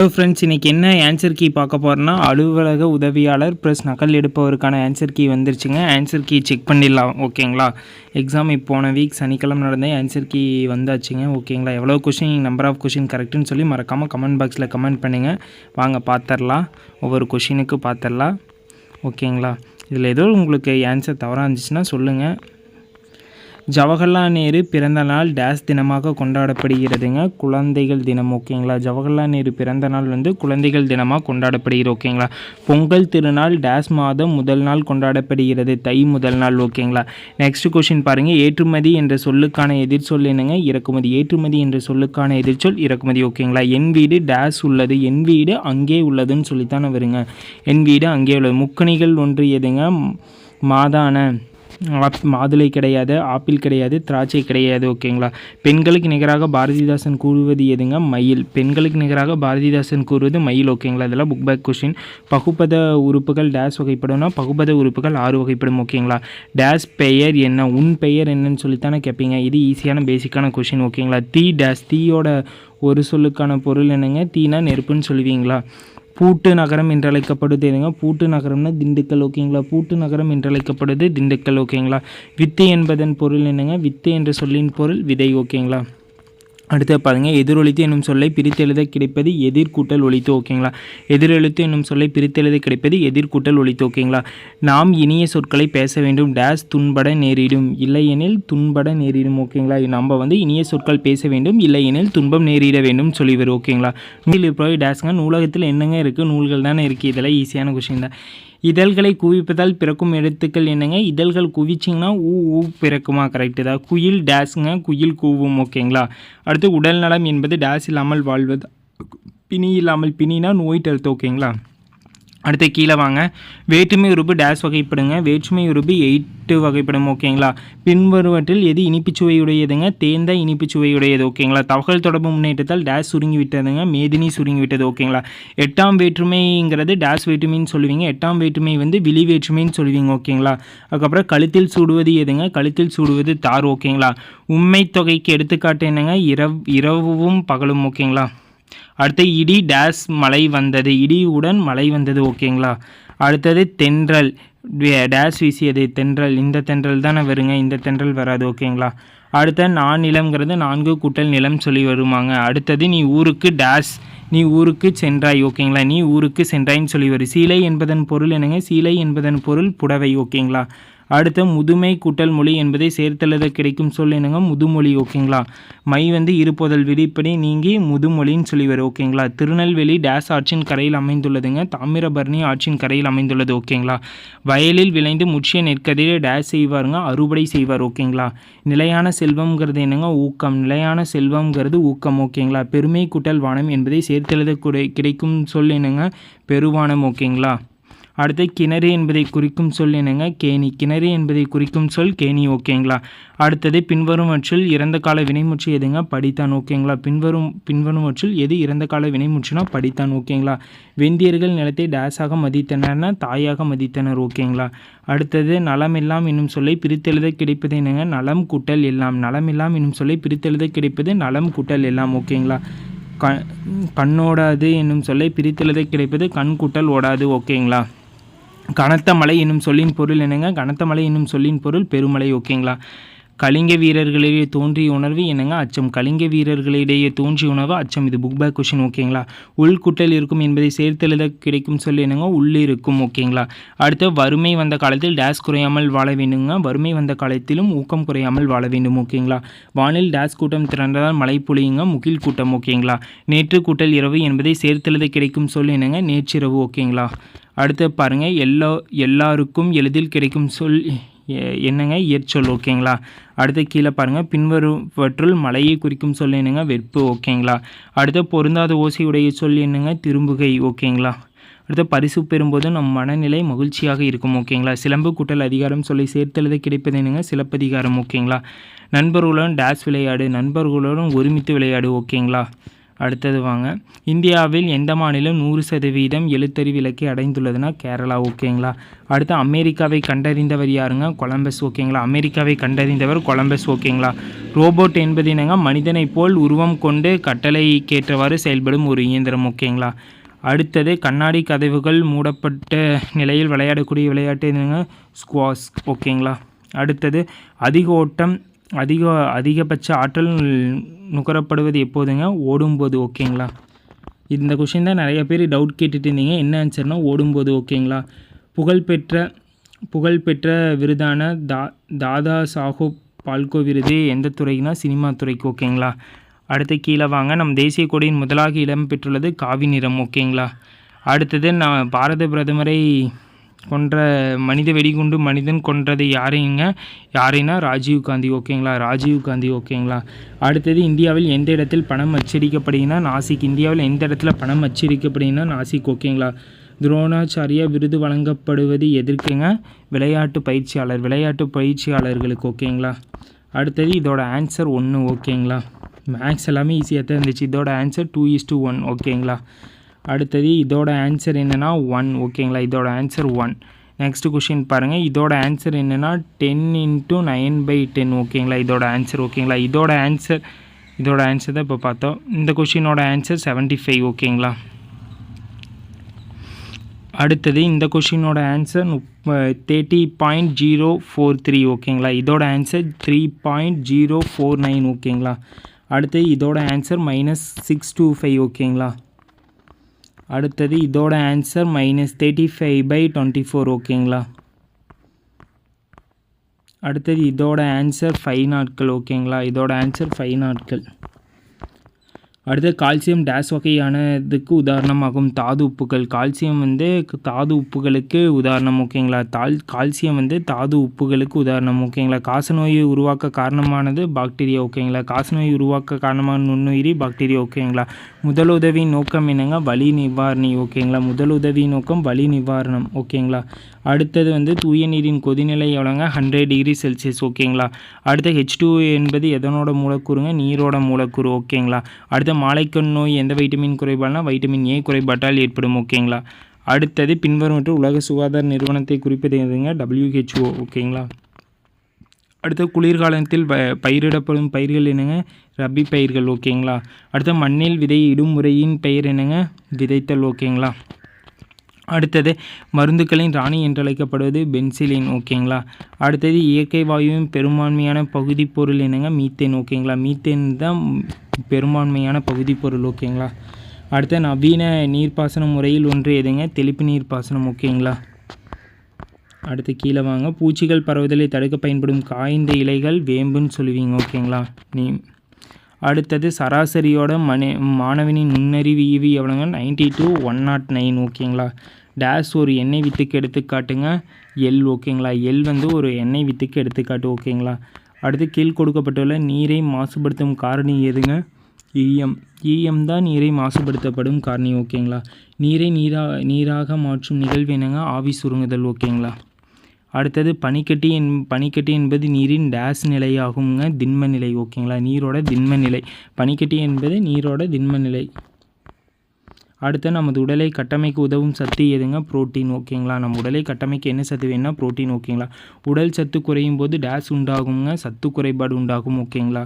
Hello friends இன்றைக்கி என்ன answer key பார்க்க போகிறோன்னா அலுவலக உதவியாளர் ப்ளஸ் நகல் எடுப்பவருக்கான ஆன்சர் கீ வந்துருச்சுங்க. ஆன்சர் கீ செக் பண்ணிடலாம் ஓகேங்களா? எக்ஸாம் இப்போ போன வீக் சனிக்கிழமை நடந்த ஆன்சர் கீ வந்தாச்சுங்க ஓகேங்களா? எவ்வளோ கொஷின் நம்பர் ஆஃப் கொஷின் கரெக்டுன்னு சொல்லி மறக்காமல் கமெண்ட் பாக்ஸில் கமெண்ட் பண்ணுங்கள் வாங்க பார்த்துடலாம் ஒவ்வொரு கொஷினுக்கு பார்த்துடலாம் ஓகேங்களா? இதில் ஏதோ உங்களுக்கு ஆன்சர் தவறாக இருந்துச்சுன்னா சொல்லுங்கள் ஜவஹர்லால் நேரு பிறந்த நாள் டேஸ் தினமாக கொண்டாடப்படுகிறதுங்க. குழந்தைகள் தினம் ஓகேங்களா? ஜவஹர்லால் நேரு பிறந்த நாள் வந்து குழந்தைகள் தினமாக கொண்டாடப்படுகிறது ஓகேங்களா? பொங்கல் திருநாள் டேஸ் மாதம் முதல் நாள் கொண்டாடப்படுகிறது தை முதல் நாள் ஓகேங்களா? நெக்ஸ்ட் கொஷின் பாருங்கள் ஏற்றுமதி என்ற சொல்லுக்கான எதிர்ச்சொல் என்னங்க? இறக்குமதி. ஏற்றுமதி என்ற சொல்லுக்கான எதிர்ச்சொல் இறக்குமதி ஓகேங்களா? என் வீடு டேஸ் உள்ளது என் வீடு அங்கே உள்ளதுன்னு சொல்லித்தானே வருங்க. என் வீடு அங்கே உள்ளது. முக்கணிகள் ஒன்று எதுங்க? மாதான மாதுளை கிடையாது ஆப்பிள் கிடையாது திராட்சை கிடையாது ஓகேங்களா? பெண்களுக்கு நிகராக பாரதிதாசன் கூறுவது எதுங்க? மயில். பெண்களுக்கு நிகராக பாரதிதாசன் கூறுவது மயில் ஓகேங்களா? இதெல்லாம் புக் பேக் கொஷின் பகுப்பத உறுப்புகள் டேஸ் வகைப்படும்னா பகுப்பத உறுப்புகள் ஆறு வகைப்படும் ஓகேங்களா? டேஸ் பெயர் என்ன? உன் பெயர் என்னன்னு சொல்லித்தானே கேட்பீங்க இது ஈஸியான பேசிக்கான கொஷின் ஓகேங்களா? தீ டேஸ் தீயோட ஒரு சொல்லுக்கான பொருள் என்னங்க? தீனா நெருப்புன்னு சொல்லுவீங்களா? பூட்டு நகரம் என்றழைக்கப்படுது. எதுங்க பூட்டு நகரம்னா திண்டுக்கல் ஓகேங்களா? பூட்டு நகரம் என்றழைக்கப்படுது திண்டுக்கல் ஓகேங்களா? வித்து என்பதன் பொருள் என்னங்க? வித்து என்ற சொல்லின் பொருள் விதை ஓகேங்களா? அடுத்து பாருங்கள் எதிரொலித்து என்னும் சொல்லை பிரித்தெழுத கிடைப்பது எதிர்கூட்டல் ஒழித்து ஓகேங்களா? எதிரெழுத்து என்னும் சொல்லை பிரித்தெழுத கிடைப்பது எதிர்கூட்டல் ஒழித்து ஓகேங்களா? நாம் இனிய சொற்களை பேச வேண்டும் டேஸ் துன்பட நேரிடும் இல்லையெனில் துன்பட நேரிடும் ஓகேங்களா? நம்ம வந்து இனிய சொற்கள் பேச வேண்டும் இல்லையெனில் துன்பம் நேரிட வேண்டும் சொல்லி வரும் ஓகேங்களா? நூலில் இருப்பவை டேஸ்ங்க நூலகத்தில் என்னங்க இருக்குது நூல்கள் தானே இருக்குது இதெல்லாம் ஈஸியான கொஷின் தான். இதழ்களை குவிப்பதால் பிறக்கும் எழுத்துக்கள் என்னங்க? இதழ்கள் குவிச்சிங்கன்னா ஊ ஊ பிறக்குமா? கரெக்டு தான். குயில் டேஸுங்க குயில் கூவும். ஓகேங்களா அடுத்து உடல் நலம் என்பது டேஸ் இல்லாமல் வாழ்வது. பிணி இல்லாமல் பிணினா நோய் தடுத்து ஓகேங்களா அடுத்து கீழே வாங்க. வேற்றுமை உறுப்பு டேஸ் வகைப்படுங்க. வேற்றுமை உறுப்பு எயிட்டு வகைப்படும் ஓகேங்களா பின்வருவற்றில் எது இனிப்பு சுவையுடையதுங்க தேர்ந்த இனிப்பு சுவையுடையது ஓகேங்களா தகவல் தொடர்பு முன்னேற்றத்தால் டேஸ் சுருங்கி விட்டதுங்க மேதினி சுருங்கி விட்டது ஓகேங்களா எட்டாம் வேற்றுமைங்கிறது டேஸ் வேற்றுமைன்னு சொல்லுவீங்க. எட்டாம் வேற்றுமை வந்து விழி வேற்றுமைன்னு சொல்லுவீங்க ஓகேங்களா அதுக்கப்புறம் கழுத்தில் சூடுவது எதுங்க? கழுத்தில் சூடுவது தார் ஓகேங்களா உண்மை தொகைக்கு எடுத்துக்காட்டு என்னங்க? இரவு இரவும் பகலும் ஓகேங்களா அடுத்து இடி டேஸ் மழை வந்தது. இடியுடன் மழை வந்தது ஓகேங்களா? அடுத்தது தென்றல். டேஸ் வீசியது தென்றல். இந்த தென்றல் தானே வருங்க இந்த தென்றல் வராது ஓகேங்களா? அடுத்த நான் நிலம்ங்கிறது நான்கு கூட்டல் நிலம் சொல்லி வருவாங்க அடுத்தது நீ ஊருக்கு டேஸ் நீ ஊருக்கு சென்றாய் ஓகேங்களா? நீ ஊருக்கு சென்றாயின்னு சொல்லி வரும் சீலை என்பதன் பொருள் என்னங்க? சீலை என்பதன் பொருள் புடவை ஓகேங்களா? அடுத்த முதுமை கூட்டல் மொழி என்பதை சேர்த்தெழுத கிடைக்கும் சொல் என்னங்க? முதுமொழி ஓகேங்களா? மை வந்து இருப்போதல் விதிப்படி நீங்கி முதுமொழின்னு சொல்லி வரும் ஓகேங்களா? திருநெல்வேலி டேஸ் ஆற்றின் கரையில் அமைந்துள்ளதுங்க. தாமிரபரணி ஆற்றின் கரையில் அமைந்துள்ளது ஓகேங்களா? வயலில் விளைந்து முற்றிய நெற்கதிரை டேஸ் செய்வாருங்க அறுவடை செய்வார் ஓகேங்களா? நிலையான செல்வம்ங்கிறது என்னங்க? ஊக்கம். நிலையான செல்வம்ங்கிறது ஊக்கம் ஓகேங்களா? பெருமை கூட்டல் வானம் என்பதை சேர்த்தெழுத கிடைக்கும் சொல் என்னங்க? பெருவானம் ஓகேங்களா? அடுத்து கிணறு என்பதை குறிக்கும் சொல் என்னங்க? கேணி. கிணறு என்பதை குறிக்கும் சொல் கேணி ஓகேங்களா? அடுத்தது பின்வருமற்றில் இறந்த கால வினைமுற்று எதுங்க? படித்தான் ஓகேங்களா? பின்வரும் பின்வருமற்றில் எது இறந்த கால வினைமுற்றுனா படித்தான் ஓகேங்களா? வெந்தியர்கள் நிலத்தை டேஸாக மதித்தனர்னா தாயாக மதித்தனர் ஓகேங்களா? அடுத்தது நலம் எல்லாம் என்னும் சொல்லை பிரித்தெழுத கிடைப்பது என்னங்க? நலம் கூட்டல் எல்லாம். நலமெல்லாம் என்னும் சொல்லை பிரித்தெழுத கிடைப்பது நலம் கூட்டல் எல்லாம் ஓகேங்களா? க கண்ணோடாது என்னும் சொல்லை பிரித்தெழுத கிடைப்பது கண் கூட்டல் ஓடாது ஓகேங்களா? கனத்த மலை என்னும் சொல்லின் பொருள் என்னங்க? கனத்த மலை என்னும் சொல்லின் பொருள் பெருமலை ஓகேங்களா? கலிங்க வீரர்களிடையே தோன்றிய உணர்வு என்னங்க? அச்சம். கலிங்க வீரர்களிடையே தோன்றிய உணர்வு அச்சம். இது புக் பேக் கொஷின் ஓகேங்களா? உள்குட்டல் இருக்கும் என்பதை சேர்த்தெழுத கிடைக்கும் சொல்லி என்னங்க? உள்ளிருக்கும் ஓகேங்களா? அடுத்து வறுமை வந்த காலத்தில் டேஸ் குறையாமல் வாழ வேண்டுங்க வறுமை வந்த காலத்திலும் ஊக்கம் குறையாமல் வாழ வேண்டும் ஓகேங்களா? வானில் டேஸ் கூட்டம் திறந்ததால் மழை பொழியுங்க. முகில் கூட்டம் ஓகேங்களா? நேற்று கூட்டல் இரவு என்பதை சேர்த்தெழுத கிடைக்கும் சொல் என்னங்க? நேற்றிரவு ஓகேங்களா? அடுத்து பாருங்கள் எல்லா எல்லாருக்கும் எளிதில் கிடைக்கும் சொல் என்னங்க? இயற்சொல் ஓகேங்களா? அடுத்து கீழே பாருங்கள் பின்வருவற்றுள் மலையை குறிக்கும் சொல் என்னங்க? வெப்பு ஓகேங்களா? அடுத்து பொருந்தாத ஓசையுடைய சொல் என்னங்க? திரும்புகை ஓகேங்களா? அடுத்து பரிசு பெறும்போது நம் மனநிலை மகிழ்ச்சியாக இருக்கும் ஓகேங்களா? சிலம்பு கூட்டல் அதிகாரம் சொல்லி சேர்த்தெழுத கிடைப்பது என்னங்க? சிலப்பதிகாரம் ஓகேங்களா? நண்பர்களுடன் டேஸ் விளையாடு நண்பர்களுடன் ஒருமித்து விளையாடு ஓகேங்களா? அடுத்தது வாங்க. இந்தியாவில் எந்த மாநிலம் நூறு சதவீதம் எழுத்தறிவு இலக்கை அடைந்துள்ளதுன்னா கேரளா ஓகேங்களா? அடுத்து அமெரிக்காவை கண்டறிந்தவர் யாருங்க? கொலம்பஸ் ஓகேங்களா? அமெரிக்காவை கண்டறிந்தவர் கொலம்பஸ் ஓகேங்களா? ரோபோட் என்பது என்னங்க? மனிதனைப் போல் உருவம் கொண்டு கட்டளைக்கேற்றவாறு செயல்படும் ஒரு இயந்திரம் ஓகேங்களா? அடுத்தது கண்ணாடி கதவுகள் மூடப்பட்ட நிலையில் விளையாடக்கூடிய விளையாட்டு என்னங்க? ஸ்குவாஸ் ஓகேங்களா? அடுத்தது அதிக ஓட்டம் அதிக அதிகபட்ச ஆற்றல் நுகரப்படுவது எப்போதுங்க? ஓடும்போது ஓகேங்களா? இந்த கொஷின் தான் நிறைய பேர் டவுட் கேட்டுட்டு இருந்தீங்க. என்ன ஆன்சர்னால் ஓடும்போது ஓகேங்களா? புகழ்பெற்ற புகழ்பெற்ற விருதான தா தாதா சாஹூப் பால்கோ விருது எந்த துறைக்குனா சினிமா துறைக்கு ஓகேங்களா? அடுத்து கீழே வாங்க. நம் தேசிய கொடியின் முதலாக இடம் பெற்றுள்ளது காவி நிறம் ஓகேங்களா? அடுத்தது நான் பாரத பிரதமரை கொன்ற மனித வெடிகுண்டு மனிதன் கொன்றது யாரைங்க யாரைனா ராஜீவ் காந்தி ஓகேங்களா? ராஜீவ் காந்தி ஓகேங்களா? அடுத்தது இந்தியாவில் எந்த இடத்தில் பணம் அச்சடிக்கப்படுகிறனா நாசிக் இந்தியாவில் எந்த இடத்துல பணம் அச்சடிக்கப்படுகிறனா நாசிக் ஓகேங்களா? துரோணாச்சாரியா விருது வழங்கப்படுவது எதற்குங்க? விளையாட்டு பயிற்சியாளர் விளையாட்டு பயிற்சியாளர்களுக்கு ஓகேங்களா? அடுத்தது இதோட ஆன்சர் ஒன்று ஓகேங்களா? மேக்ஸ் எல்லாமே ஈஸியாக தான் இருந்துச்சு. இதோட answer two is two one ஓகேங்களா? அடுத்தது இதோட ஆன்சர் என்னென்னா ஒன் ஓகேங்களா இதோட ஆன்சர் ஒன் நெக்ஸ்ட் கொஷின் பாருங்கள் இதோட ஆன்சர் என்னென்னா ten into nine by ten ஓகேங்களா இதோட ஆன்சர் ஓகேங்களா இதோட ஆன்சர் இதோட ஆன்சர் தான் இப்போ பார்த்தோம். இந்த கொஷினோட ஆன்சர் செவன்ட்டி ஃபைவ் ஓகேங்களா அடுத்தது இந்த கொஷினோட answer முப்ப thirty point zero four three ஓகேங்களா இதோட answer three point zero four nine ஓகேங்களா அடுத்து இதோட answer minus six two five ஓகேங்களா அடுத்தது இதோட answer minus thirty five by twenty four ஓகேங்களா? அடுத்தது இதோட ஆன்சர் ஃபைவ் நாட்கள் ஓகேங்களா? இதோட ஆன்சர் ஃபைவ் நாட்கள். அடுத்து கால்சியம் டேஸ் வகையானதுக்கு உதாரணமாகும் தாது உப்புகள். கால்சியம் வந்து தாது உப்புகளுக்கு உதாரணம் ஓகேங்களா? தால் கால்சியம் வந்து தாது உப்புகளுக்கு உதாரணம் ஓகேங்களா? காசநோயை உருவாக்க காரணமானது பாக்டீரியா ஓகேங்களா? காசநோயை உருவாக்க காரணமான நுண்ணுயிரி பாக்டீரியா ஓகேங்களா? முதலுதவி நோக்கம் என்னங்க? வலி நிவாரணி ஓகேங்களா? முதலுதவி நோக்கம் வலி நிவாரணம் ஓகேங்களா? அடுத்தது வந்து தூய நீரின் கொதிநிலை எவ்வளோங்க? ஹண்ட்ரட் டிகிரி செல்சியஸ் ஓகேங்களா அடுத்து ஹெச் டூ என்பது எதனோட மூலக்கூறுங்க? நீரோட மூலக்கூறு ஓகேங்களா அடுத்து மாலைக்கண் நோய் எந்த வைட்டமின் குறைபாடுனா? வைட்டமின் ஏ குறைபாட்டால் ஏற்படும் ஓகேங்களா அடுத்தது பின்வரும் உலக சுகாதார நிறுவனத்தை குறிப்பது எதுங்க? டபிள்யூஹெச்ஓ ஓகேங்களா அடுத்து குளிர்காலத்தில் ப பயிரிடப்படும் பயிர்கள் என்னங்க? ரபி பயிர்கள் ஓகேங்களா அடுத்து மண்ணில் விதை இடும் முறையின் பெயர் என்னங்க? விதைத்தல் ஓகேங்களா அடுத்தது மருந்துகளின் ராணி என்றழைக்கப்படுவது பென்சிலின் ஓகேங்களா? அடுத்தது இயற்கை வாயுவின் பெரும்பான்மையான பகுதி பொருள் என்னங்க? மீத்தேன் ஓகேங்களா? மீத்தேன் தான் பெரும்பான்மையான பகுதி பொருள் ஓகேங்களா? அடுத்த நவீன நீர்ப்பாசன முறையில் ஒன்று எதுங்க? தெளிப்பு நீர்ப்பாசனம் ஓகேங்களா? அடுத்து கீழே வாங்க. பூச்சிகள் பரவுதலை தடுக்க பயன்படும் காய்ந்த இலைகள் வேம்புன்னு சொல்லுவீங்க ஓகேங்களா? நீ அடுத்தது சராசரியோட மனி மாணவனின் நுண்ணறிவு ஈவி எவ்வளோங்க ninety two one naught nine ஓகேங்களா? டேஸ் ஒரு எண்ணெய் வித்துக்கு எடுத்துக்காட்டுங்க. எல் ஓகேங்களா? எல் வந்து ஒரு எண்ணெய் வித்துக்கு எடுத்துக்காட்டு ஓகேங்களா? அடுத்து கீழ் கொடுக்கப்பட்டுள்ள நீரை மாசுபடுத்தும் காரணி எதுங்க? ஈயம் ஈயம் தான் நீரை மாசுபடுத்தப்படும் காரணி ஓகேங்களா? நீரை நீரா நீராக மாற்றும் நிகழ்வு என்னங்க? ஆவி சுருங்குதல் ஓகேங்களா? அடுத்தது பனிக்கட்டி என் பனிக்கட்டி என்பது நீரின் டேஸ் நிலையாகுங்க திண்ம நிலை ஓகேங்களா? நீரோட திண்ம நிலை பனிக்கட்டி என்பது நீரோட திண்ம நிலை அடுத்து நமது உடலை கட்டமைக்க உதவும் சத்து எதுங்க? புரோட்டீன் ஓகேங்களா? நம்ம உடலை கட்டமைக்க என்ன சத்து வேணும்னா புரோட்டீன் ஓகேங்களா? உடல் சத்து குறையும் போது டேஸ் உண்டாகுங்க சத்து குறைபாடு உண்டாகும் ஓகேங்களா?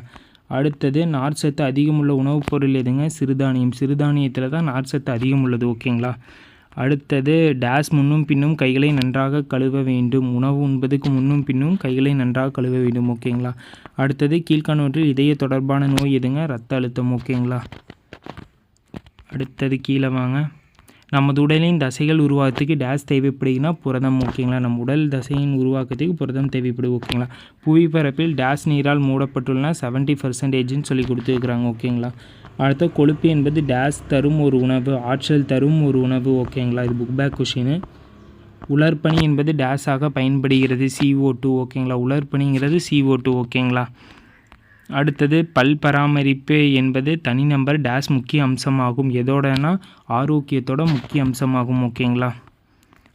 அடுத்தது நார் சத்து அதிகமுள்ள உணவுப் பொருள் எதுங்க? சிறுதானியம். சிறுதானியத்தில் தான் நார் சத்து அதிகம் உள்ளது ஓகேங்களா? அடுத்தது டேஸ் முன்னும் பின்னும் கைகளை நன்றாக கழுவ வேண்டும். உணவு உண்பதுக்கு முன்னும் பின்னும் கைகளை நன்றாக கழுவ வேண்டும். ஓகேங்களா? அடுத்தது கீழ்காணுவற்றில் இதய தொடர்பான நோய் எதுங்க? ரத்த அழுத்தம். ஓகேங்களா? அடுத்தது கீழே வாங்க. நமது உடலின் தசைகள் உருவாக்கத்துக்கு டேஸ் தேவைப்படுதுன்னா புரதம். ஓகேங்களா? நம்ம உடல் தசையின் உருவாக்கத்துக்கு புரதம் தேவைப்படுது. ஓகேங்களா? புவிப்பரப்பில் டேஸ் நீரால் மூடப்பட்டுள்ளன. செவன்ட்டி பர்சன்டேஜ்னு சொல்லி கொடுத்துருக்குறாங்க. ஓகேங்களா? அடுத்த கொழுப்பு என்பது டேஸ் தரும் ஒரு உணவு ஆற்றல் தரும் ஒரு உணவு. ஓகேங்களா இது புக் பேக் கொஷினு உலர்பனி என்பது டேஸாக பயன்படுகிறது சிஓ டூ ஓகேங்களா உலர்பனிங்கிறது சிஓ டூ ஓகேங்களா அடுத்தது பல் பராமரிப்பு என்பது தனிநபர் டேஸ் முக்கிய அம்சமாகும். எதோடனா? ஆரோக்கியத்தோட முக்கிய அம்சமாகும். ஓகேங்களா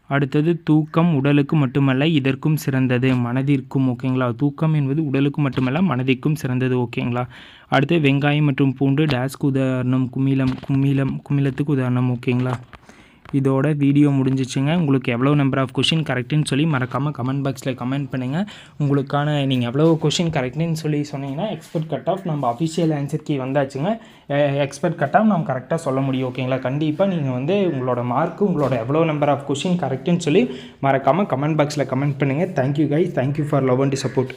அடுத்தது தூக்கம் உடலுக்கு மட்டுமல்ல இதற்கும் சிறந்தது. மனதிற்கும் ஓகேங்களா? தூக்கம் என்பது உடலுக்கு மட்டுமல்ல மனதிற்கும் சிறந்தது ஓகேங்களா? அடுத்து வெங்காயம் மற்றும் பூண்டு டேஸ்க்கு உதாரணம் குமிலம் குமிலம் குமிழத்துக்கு உதாரணம் ஓகேங்களா? இதோட வீடியோ முடிஞ்சிச்சுங்க. உங்களுக்கு எவ்வளோ நம்பர் ஆஃப் கொஷின் கரெக்டுன்னு சொல்லி மறக்காமல் கமெண்ட் பாக்ஸில் கமெண்ட் பண்ணுங்கள் உங்களுக்கான நீங்கள் எவ்வளோ கொஷின் கரெக்டுன்னு சொல்லி சொன்னீங்கன்னா எக்ஸ்பர்ட் கட் ஆஃப் நம்ம அஃபிஷியல் ஆன்சர் கீ வந்தாச்சுங்க. எக்ஸ்பர்ட் கட் ஆஃப் நம்ம கரெக்டாக சொல்ல முடியும் ஓகேங்களா கண்டிப்பாக நீங்கள் வந்து உங்களோட மார்க்கு உங்களோட எவ்வளோ நம்பர் ஆஃப் கொஷின் கரெக்டுன்னு சொல்லி மறக்காமல் கமெண்ட் பாக்ஸில் கமெண்ட் பண்ணுங்கள் thank you guys thank you for love and support